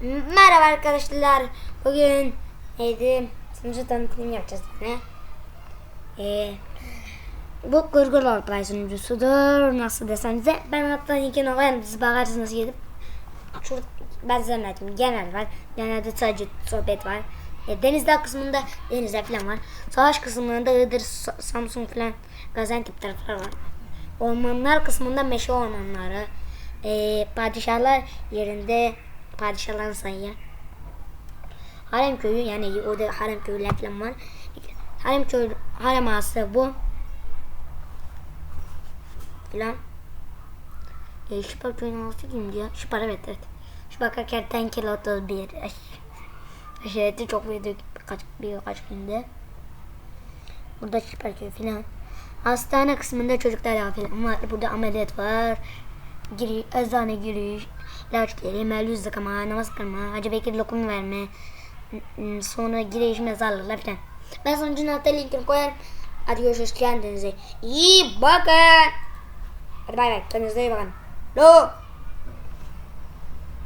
Merhaba arkadaşlar. Bugün neydi? Sunucu tanıtım yapacağız yine. Ee, bu Gurgur Roleplay sunucusudur. Nasıl desem de ben hatta iki november siz bakarsınız gidip ben zannettim genel var. Genelde sadece sohbet var. E, denizde kısmında denizde falan var. Savaş kısmında Iğdır, Sa- Samsun falan Gaziantep tarafları var. Ormanlar kısmında meşe ormanları. E, padişahlar yerinde padişahların sayı. Harem köyü yani orada harem köyler falan var. Harem köyü, harem ağası bu. Filan. E, Şıpar köyünün ağası kimdi ya? Şıpar evet evet. Şıpar kertenkele 31. Ay. Aşireti çok büyüdü birkaç, birkaç günde. Burada Şıpar köyü filan. Hastane kısmında çocuklar yağı filan var. Burada ameliyat var. Giri, eczane giriş, ilaç verme, yüz yıkama, namaz kılma, Hacı Bekir lokum verme, n- sonra giriş mezarlıklar filan. Ben sonucun altta linkini koyarım. Hadi görüşürüz kendinize. İyi bakın. Hadi bay bay. Kendinize iyi bakın. Lo.